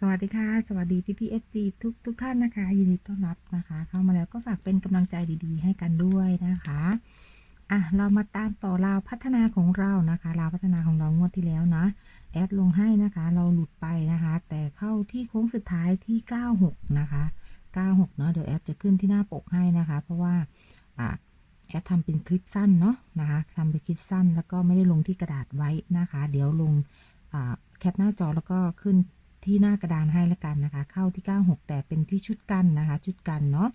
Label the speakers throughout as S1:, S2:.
S1: สวัสดีค่ะ สวัสดีพี่พีเอฟซีทุกทุกท่านนะคะ ยินดีต้อนรับนะคะ เข้ามาแล้วก็ฝากเป็นกำลังใจดีๆ ให้กันด้วยนะคะอะเรามาตามต่อราวพัฒนาของเรานะคะราวพัฒนาของเรางวดที่แล้วนะ แอดลงให้นะคะ เราหลุดไปนะคะ แต่เข้าที่โค้งสุดท้ายที่ 96 นะคะ 96 เนาะเดี๋ยวแอดจะขึ้นที่หน้าปกให้นะคะ เพราะว่าอะแอดทำเป็นคลิปสั้นเนาะนะคะทำเป็นคลิปสั้นแล้วก็ไม่ได้ลงที่กระดาษไว้นะคะ เดี๋ยวลงแคปหน้าจอแล้วก็ขึ้น ที่หน้ากระดานให้ละกันนะคะ เข้าที่ 96 แต่เป็นที่ชุดกันนะคะ ชุดกันเนาะ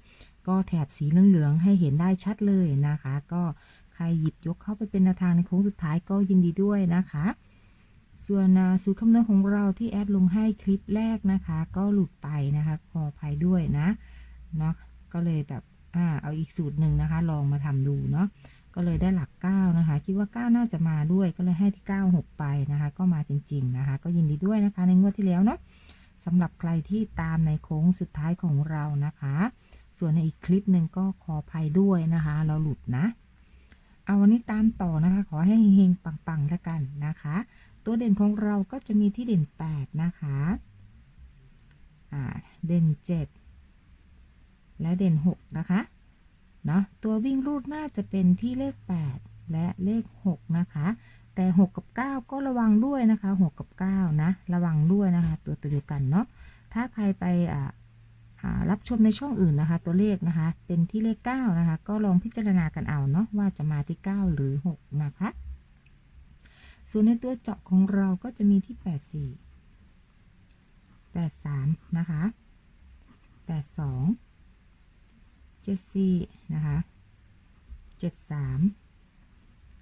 S1: ก็แถบสีเหลืองๆให้เห็นได้ชัดเลยนะคะ ก็ใครหยิบยกเข้าไปเป็นแนวทางในโค้งสุดท้ายก็ยินดีด้วยนะคะ ส่วนสูตรคำนวณของเราที่แอดลงให้คลิปแรกนะคะ ก็หลุดไปนะคะขออภัยด้วยนะเนาะก็เลยแบบอ่าเอาอีกสูตรหนึ่งนะคะ ลองมาทำดูเนาะ ก็เลยได้หลัก 9 นะคะ คิดว่า 9 น่าจะมาด้วยก็เลยให้ที่ 96 ไปนะคะ ก็มาจริง ๆ นะคะ ก็ยินดีด้วยนะคะ ในงวดที่แล้วเนาะสำหรับใครที่ตามในโค้งสุดท้ายของเรานะคะ ส่วนในอีกคลิปหนึ่งก็ขออภัยด้วยนะคะ เราหลุดนะ เอาวันนี้ตามต่อนะคะ ขอให้เฮงๆปังๆแล้วกันนะคะ ตัวเด่นของเราก็จะมีที่เด่น 8 นะคะอ่าเด่น 7 และเด่น 6 นะคะ เนาะตัววิ่งรูดน่าจะเป็นที่เลข 8 และเลข 6 นะคะ แต่ 6 กับ 9 ก็ระวังด้วยนะคะ 6 กับ 9 นะ ระวังด้วยนะคะ ตัวตัวเดียวกันเนาะถ้าใครไปอ่ารับชมในช่องอื่นนะคะ ตัวเลขนะคะ เป็นที่เลข 9 นะคะ ก็ลองพิจารณากันเอาเนาะว่าจะมาที่ 9 หรือ 6 นะคะ ส่วนในตัวเจาะของเราก็จะมีที่ 84 83 นะคะ 82 74นะคะ73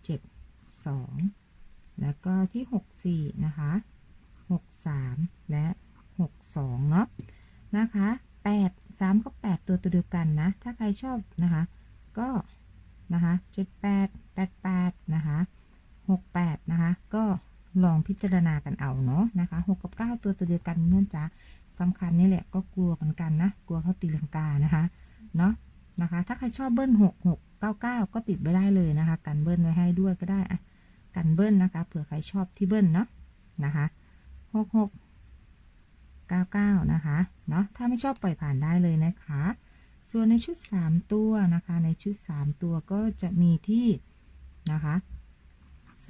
S1: 72แล้วก็ที่64นะคะ63และ62เนาะนะคะ8 3ก็8ตัวตัวเดียวกันนะ ถ้าใครชอบนะคะก็นะคะ78 88นะคะ68นะคะก็ลองพิจารณากันเอาเนาะนะคะ6กับ9ตัวตัวเดียวกันเนื่องจากสำคัญนี่แหละก็กลัวเหมือนกันนะ กลัวเขาตีลังกานะคะ เนาะ นะคะ ถ้าใครชอบเบิ้ล6 6 9 9ก็ติดไว้ได้เลยนะคะ กันเบิ้ลไว้ให้ด้วยก็ได้อะกันเบิ้ลนะคะ เผื่อใครชอบที่เบิ้ลเนาะนะคะ6 6 9 9นะคะเนาะถ้าไม่ชอบปล่อยผ่านได้เลยนะคะ ส่วนในชุด3ตัวนะคะ ในชุด3ตัวก็จะมีที่นะคะ0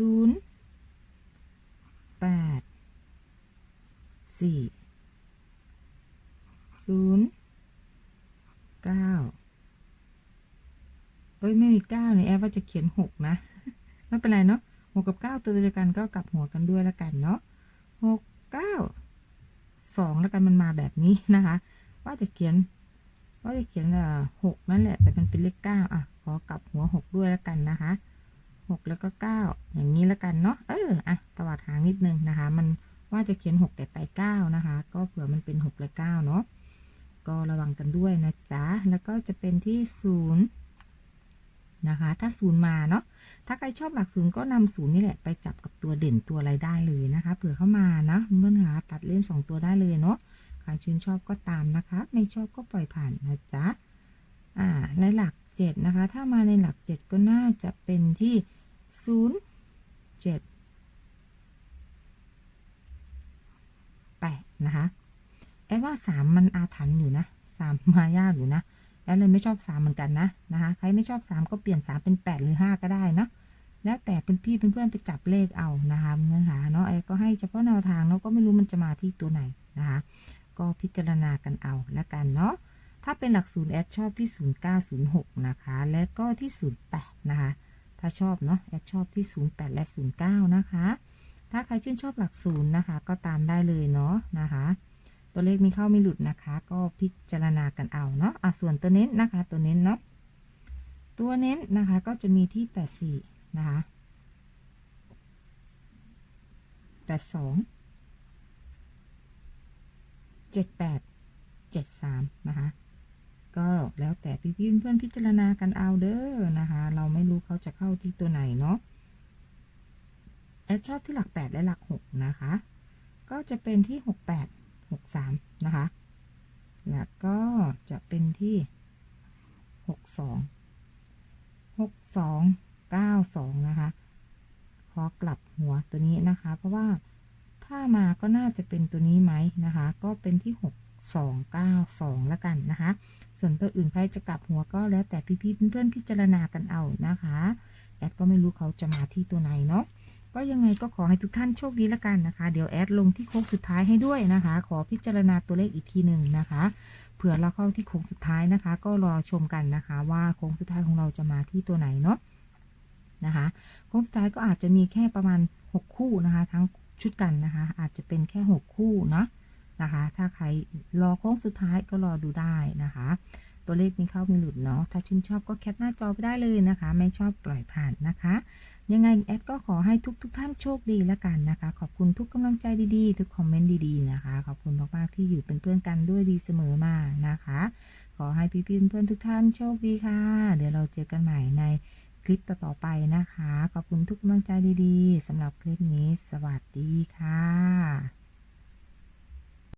S1: 8 4 0 9 เอ้ยไม่มีเก้าเนี่ยแอฟว่าจะเขียนหกนะ ไม่เป็นไรเนาะหกกับเก้าตัวเดียวกันก็กลับหัวกันด้วยแล้วกันเนาะหกเก้าสองแล้วกันมันมาแบบนี้นะคะ ว่าจะเขียน ว่าจะเขียนอ่าหกนั่นแหละ แต่มันเป็นเลขเก้าอะขอกลับหัวหกด้วยแล้วกันนะคะหกแล้วก็เก้าอย่างนี้แล้วกันเนาะเอออะตวัดหางนิดนึงนะคะ มันว่าจะเขียนหกแต่ไปเก้านะคะ ก็เผื่อมันเป็นหกและเก้าเนาะก็ระวังกันด้วยนะจ๊ะ แล้วก็จะเป็นที่ศูนย์ นะคะ ถ้าศูนย์มาเนาะ ถ้าใครชอบหลักศูนย์ก็นำศูนย์นี่แหละไปจับกับตัวเด่นตัวอะไรได้เลยนะคะ เผื่อเข้ามานะเพื่อนหาตัดเล่น2ตัวได้เลยเนาะ ใครชื่นชอบก็ตามนะคะ ไม่ชอบก็ปล่อยผ่านนะจ๊ะ อ่า ในหลัก7นะคะ ถ้ามาในหลัก7ก็น่าจะเป็นที่0 7 8นะคะ แอบว่า3มันอาถรรพ์อยู่นะ3มายากอยู่นะ แล้วเลยไม่ชอบสามเหมือนกันนะนะคะใครไม่ชอบสามก็เปลี่ยนสามเป็นแปดหรือห้าก็ได้เนาะแล้วแต่เป็นพี่เป็นเพื่อนไปจับเลขเอานะคะเนื้อหาเนาะไอ้ก็ให้เฉพาะแนวทางเนาะก็ไม่รู้มันจะมาที่ตัวไหนนะคะ ก็พิจารณากันเอาแล้วกันเนาะถ้าเป็นหลักศูนย์แอดชอบที่ 0906 นะคะ และก็ที่ 08 นะคะ ถ้าชอบเนาะแอดชอบที่ 08 และ 09 นะคะ ถ้าใครชื่นชอบหลักศูนย์นะคะ ก็ตามได้เลยเนาะนะคะ ตัวเลขมีเข้าไม่หลุดนะคะ ก็พิจารณากันเอาเนาะอะส่วนตัวเน้นนะคะ ตัวเน้นเนาะตัวเน้นนะคะก็จะมีที่ 84 นะคะ 82 78 73 นะคะ ก็แล้วแต่พี่พี่เพื่อนพิจารณากันเอาเด้อนะคะ เราไม่รู้เขาจะเข้าที่ตัวไหนเนาะแอดชอบที่หลัก 8 และหลัก 6 นะคะ ก็จะเป็นที่ 68 63นะคะ แล้วก็จะเป็นที่62 62 92นะคะ ขอกลับหัวตัวนี้นะคะ เพราะว่าถ้ามาก็น่าจะเป็นตัวนี้ไหมนะคะ ก็เป็นที่6292แล้วกันนะคะ ส่วนตัวอื่นใครจะกลับหัวก็แล้วแต่พี่ๆเพื่อนๆพิจารณากันเอานะคะ แอดก็ไม่รู้เขาจะมาที่ตัวไหนเนาะ ก็ยังไงก็ขอให้ทุกท่านโชคดีล้วกันนะคะ เดี๋ยวแอดลงที่โค้งสุดท้ายให้ด้วยนะคะ ขอพิจารณาตัวเลขอีกทีหนึ่งนะคะ เผื่อเราเข้าที่โค้งสุดท้ายนะคะ ก็รอชมกันนะคะ ว่าโค้งสุดท้ายของเราจะมาที่ตัวไหนเนาะนะคะโค้งสุดท้ายก็อาจจะมีแค่ประมาณ 6 คู่นะคะ ทั้งชุดกันนะคะ อาจจะเป็นแค่ 6 คู่เนาะนะคะ ถ้าใครรอโค้งสุดท้ายก็รอดูได้นะคะ ตัวเลขมีเข้ามีหลุดเนาะ ถ้าชื่นชอบก็แคปหน้าจอไปได้เลยนะคะ ไม่ชอบปล่อยผ่านนะคะ ยังไงแอดก็ขอให้ทุกทุกๆท่านโชคดีล้วกันนะคะ ขอบคุณทุกกำลังใจดีๆ ทุกคอมเมนต์ดีๆนะคะ ขอบคุณมากๆที่อยู่เป็นเพื่อนกันด้วยดีเสมอมานะคะ ขอให้พี่ๆเพื่อนๆทุกท่านโชคดีค่ะ เดี๋ยวเราเจอกันใหม่ในคลิปต่อๆไปนะคะ ขอบคุณทุกกำลังใจดีๆสำหรับคลิปนี้ สวัสดีค่ะ